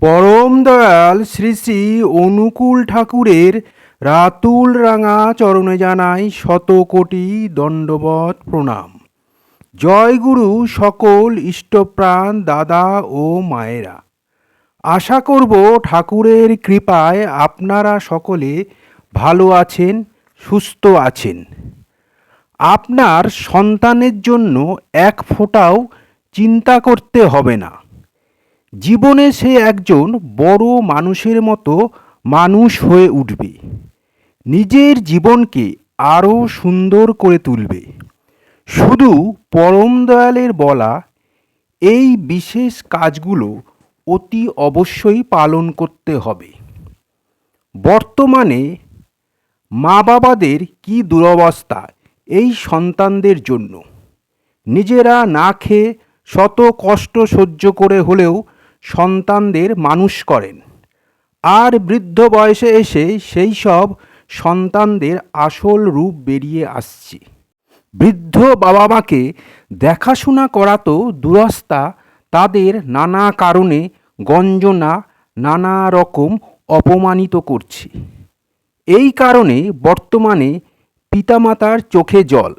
পরম দয়াল শ্রী শ্রী অনুকূল ঠাকুরের রাতুল রাঙা চরণে জানাই শত কোটি দণ্ডবত প্রণাম। জয় গুরু সকল ইষ্টপ্রাণ দাদা ও মায়েরা। আশা করব ঠাকুরের কৃপায় আপনারা সকলে ভালো আছেন, সুস্থ আছেন। আপনার সন্তানের জন্য এক ফোঁটাও চিন্তা করতে হবে না। জীবনে সে একজন বড় মানুষের মতো মানুষ হয়ে উঠবে। নিজের জীবনকে আরও সুন্দর করে তুলবে। শুধু পরম দয়ালের বলা এই বিশেষ কাজগুলো অতি অবশ্যই পালন করতে হবে। বর্তমানে মা বাবাদের কি দুরবস্থা এই সন্তানদের জন্য? নিজেরা না খেয়ে শত কষ্ট সহ্য করে হলেও সন্তানদের মানুষ করেন। আর বৃদ্ধ বয়সে এসে সেই সব সন্তানদের আসল রূপ বেরিয়ে আসছে। বৃদ্ধ বাবা মাকে দেখাশোনা করা তো দুরস্তা, তাদের নানা কারণে গঞ্জনা নানা রকম অপমানিত করছে। এই কারণে বর্তমানে পিতামাতার চোখে জল।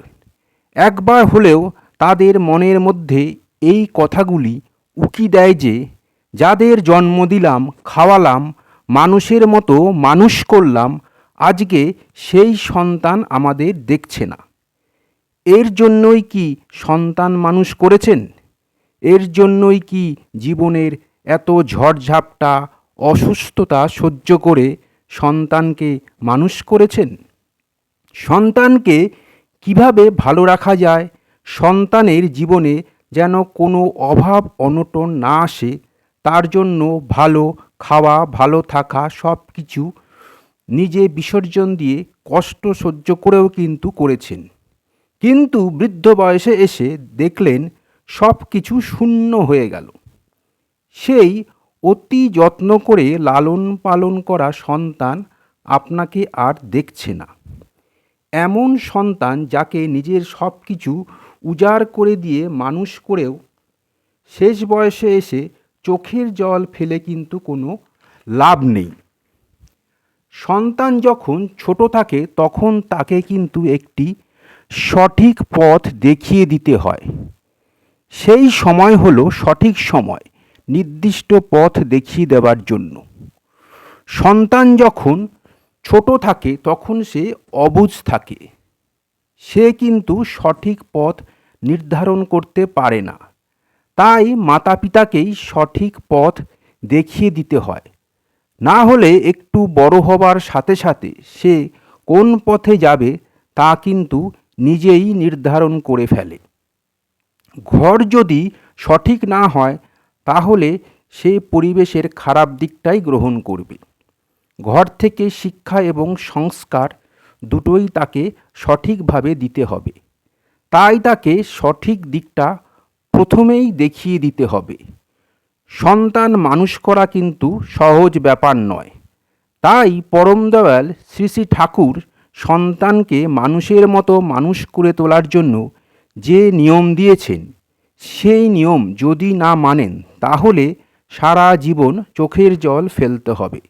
একবার হলেও তাদের মনের মধ্যে এই কথাগুলি উকি দেয় যে যাদের জন্ম দিলাম, খাওয়ালাম, মানুষের মতো মানুষ করলাম, আজকে সেই সন্তান আমাদের দেখছে না। এর জন্যই কি সন্তান মানুষ করেছেন? এর জন্যই কি জীবনের এত ঝড়ঝাপটা, অসুস্থতা সহ্য করে সন্তানকে মানুষ করেছেন? সন্তানকে কীভাবে ভালো রাখা যায়? সন্তানের জীবনে যেন কোনো অভাব, অনটন না আসে তার জন্য ভালো খাওয়া, ভালো থাকা সব কিছু নিজে বিসর্জন দিয়ে কষ্ট সহ্য করেও কিন্তু করেছেন। কিন্তু বৃদ্ধ বয়সে এসে দেখলেন সব কিছু শূন্য হয়ে গেল। সেই অতি যত্ন করে লালন পালন করা সন্তান আপনাকে আর দেখছে না। এমন সন্তান যাকে নিজের সব কিছু উজাড় করে দিয়ে মানুষ করেও শেষ বয়সে এসে চোখের জল ফেলে কিন্তু কোনো লাভ নেই। সন্তান যখন ছোট থাকে, তখন তাকে কিন্তু একটি সঠিক পথ দেখিয়ে দিতে হয়। সেই সময় হলো সঠিক সময়, নির্দিষ্ট পথ দেখিয়ে দেওয়ার জন্য। সন্তান যখন ছোট থাকে, তখন সে অবুঝ থাকে। সে কিন্তু সঠিক পথ নির্ধারণ করতে পারে না। তাই মাতা পিতাকেই সঠিক পথ দেখিয়ে দিতে হয়। না হলে একটু বড় হবার সাথে সাথে সে কোন পথে যাবে তা কিন্তু নিজেই নির্ধারণ করে ফেলে। ঘর যদি সঠিক না হয়, তাহলে সে পরিবেশের খারাপ দিকটাই গ্রহণ করবে। ঘর থেকে শিক্ষা এবং সংস্কার দুটোই তাকে সঠিকভাবে দিতে হবে। তাই তাকে সঠিক দিকটা প্রথমেই দেখিয়ে দিতে হবে, সন্তান মানুষ করা কিন্তু সহজ ব্যাপার নয়। তাই পরম দয়াল শ্রী শ্রী ঠাকুর সন্তানকে মানুষের মতো মানুষ করে তোলার জন্য যে নিয়ম দিয়েছেন, সেই নিয়ম যদি না মানেন, তাহলে সারা জীবন চোখের জল ফেলতে হবে।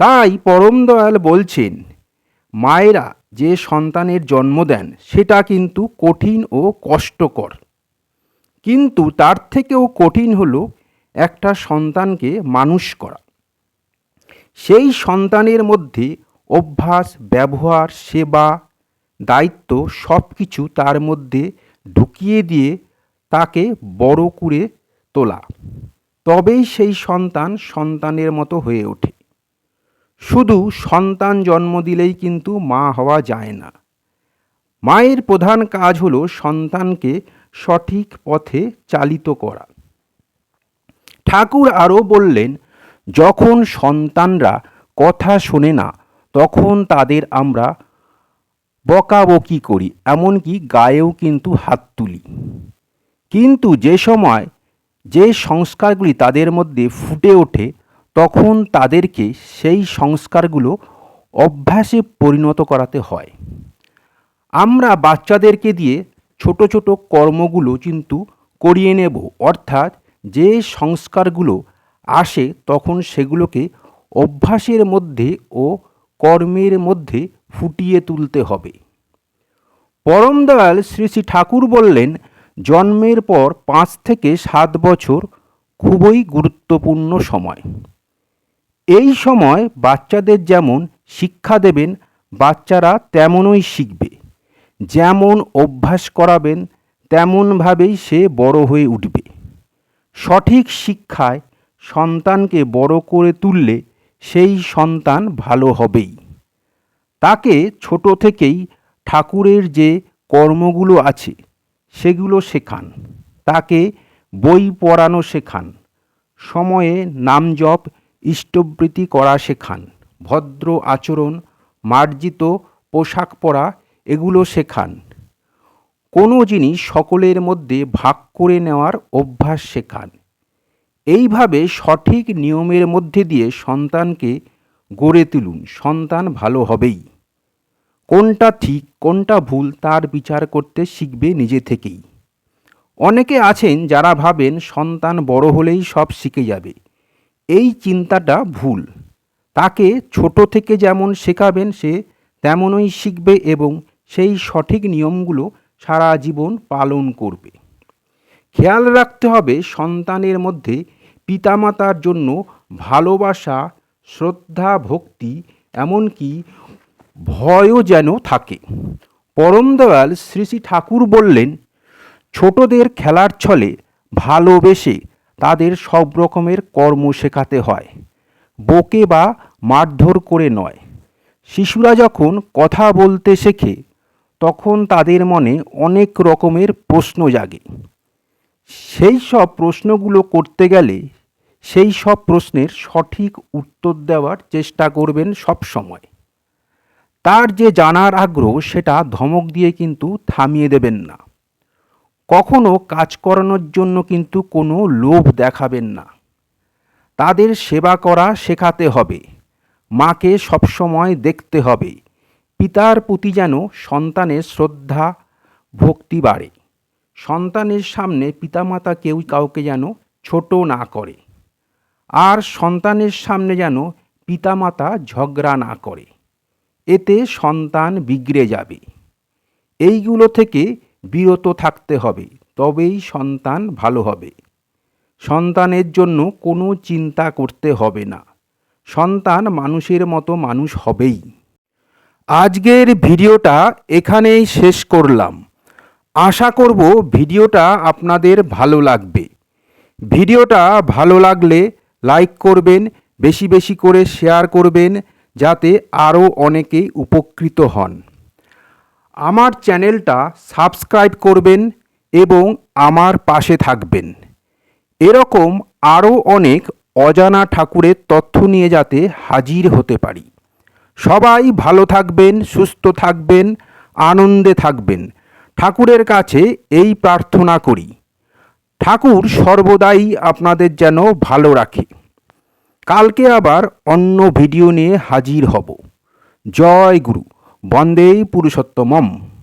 তাই পরম দয়াল বলছেন, মায়েরা যে সন্তানের জন্ম দেন, সেটা কিন্তু কঠিন ও কষ্টকর। কিন্তু তার থেকেও কঠিন হলো একটা সন্তানকে মানুষ করা। সেই সন্তানের মধ্যে অভ্যাস, ব্যবহার, সেবা, দায়িত্ব সব কিছু তার মধ্যে ঢুকিয়ে দিয়ে তাকে বড় করে তোলা। তবেই সেই সন্তান সন্তানের মতো হয়ে ওঠে। শুধু সন্তান জন্ম দিলেই কিন্তু মা হওয়া যায় না। মায়ের প্রধান কাজ হলো সন্তানকে সঠিক পথে চালিত করা। ঠাকুর আরও বললেন, যখন সন্তানরা কথা শোনে না, তখন তাদের আমরা বকাবকি করি, এমনকি গায়েও কিন্তু হাত তুলি। কিন্তু যে সময় যে সংস্কারগুলি তাদের মধ্যে ফুটে ওঠে, তখন তাদেরকে সেই সংস্কারগুলো অভ্যাসে পরিণত করাতে হয়। আমরা বাচ্চাদেরকে দিয়ে ছোট ছোট কর্মগুলো কিন্তু করিয়ে নেব। অর্থাৎ যে সংস্কারগুলো আসে তখন সেগুলোকে অভ্যাসের মধ্যে ও কর্মের মধ্যে ফুটিয়ে তুলতে হবে। পরম দয়াল শ্রী শ্রী ঠাকুর বললেন, জন্মের পর পাঁচ থেকে সাত বছর খুবই গুরুত্বপূর্ণ সময়। এই সময় বাচ্চাদের যেমন শিক্ষা দেবেন, বাচ্চারা তেমনই শিখবে। যেমন অভ্যাস করাবেন, তেমনভাবেই সে বড় হয়ে উঠবে। সঠিক শিক্ষায় সন্তানকে বড় করে তুললে সেই সন্তান ভালো হবেই। তাকে ছোট থেকেই ঠাকুরের যে কর্মগুলো আছে, সেগুলো শেখান। তাকে বই পড়ানো শেখান। সময়ে নাম জপ ইষ্টবৃত্তি করা শেখান। ভদ্র আচরণ, মার্জিত পোশাক পরা এগুলো শেখান। কোনো জিনিস সকলের মধ্যে ভাগ করে নেওয়ার অভ্যাস শেখান। এইভাবে সঠিক নিয়মের মধ্যে দিয়ে সন্তানকে গড়ে তুলুন। সন্তান ভালো হবেই। কোনটা ঠিক, কোনটা ভুল তার বিচার করতে শিখবে নিজে থেকেই। অনেকে আছেন যারা ভাবেন সন্তান বড় হলেই সব শিখে যাবে। এই চিন্তাটা ভুল। তাকে ছোট থেকে যেমন শেখাবেন সে তেমনই শিখবে এবং সেই সঠিক নিয়মগুলো সারা জীবন পালন করবে। খেয়াল রাখতে হবে সন্তানের মধ্যে পিতামাতার জন্য ভালোবাসা, শ্রদ্ধা, ভক্তি, এমনকি ভয়ও যেন থাকে। পরম দয়াল শ্রী শ্রী ঠাকুর বললেন, ছোটদের খেলার ছলে ভালোবেসে তাদের সব রকমের কর্ম শেখাতে হয়। বকে বা মারধর করে নয়। শিশুরা যখন কথা বলতে শেখে তখন তাদের মনে অনেক রকমের প্রশ্ন জাগে। সেই সব প্রশ্নগুলো করতে গেলে সেই সব প্রশ্নের সঠিক উত্তর দেওয়ার চেষ্টা করবেন সব সময়। তার যে জানার আগ্রহ, সেটা ধমক দিয়ে কিন্তু থামিয়ে দেবেন না। কখনো কাজ করানোর জন্য কিন্তু কোনো লোভ দেখাবেন না। তাদের সেবা করা শেখাতে হবে। মাকে সবসময় দেখতে হবে। পিতার প্রতি যেন সন্তানের শ্রদ্ধা, ভক্তি বাড়ে। সন্তানের সামনে পিতামাতা কেউ কাউকে যেন ছোট না করে। আর সন্তানের সামনে যেন পিতামাতা ঝগড়া না করে। এতে সন্তান বিগড়ে যাবে। এইগুলো থেকে বিরত থাকতে হবে, তবেই সন্তান ভালো হবে। সন্তানের জন্য কোনো চিন্তা করতে হবে না। সন্তান মানুষের মতো মানুষ হবেই। আজকের ভিডিওটা এখানেই শেষ করলাম। আশা করব ভিডিওটা আপনাদের ভালো লাগবে। ভিডিওটা ভালো লাগলে লাইক করবেন, বেশি বেশি করে শেয়ার করবেন, যাতে আরও অনেকে উপকৃত হন। আমার চ্যানেলটা সাবস্ক্রাইব করবেন এবং আমার পাশে থাকবেন। এরকম আরও অনেক অজানা ঠাকুরের তথ্য নিয়ে যাতে হাজির হতে পারি। সবাই ভালো থাকবেন, সুস্থ থাকবেন, আনন্দে থাকবেন। ঠাকুরের কাছে এই প্রার্থনা করি। ঠাকুর সর্বদাই আপনাদের যেন ভালো রাখে। কালকে আবার অন্য ভিডিও নিয়ে হাজির হব। জয় গুরু। বন্দেই পুরুষোত্তমম।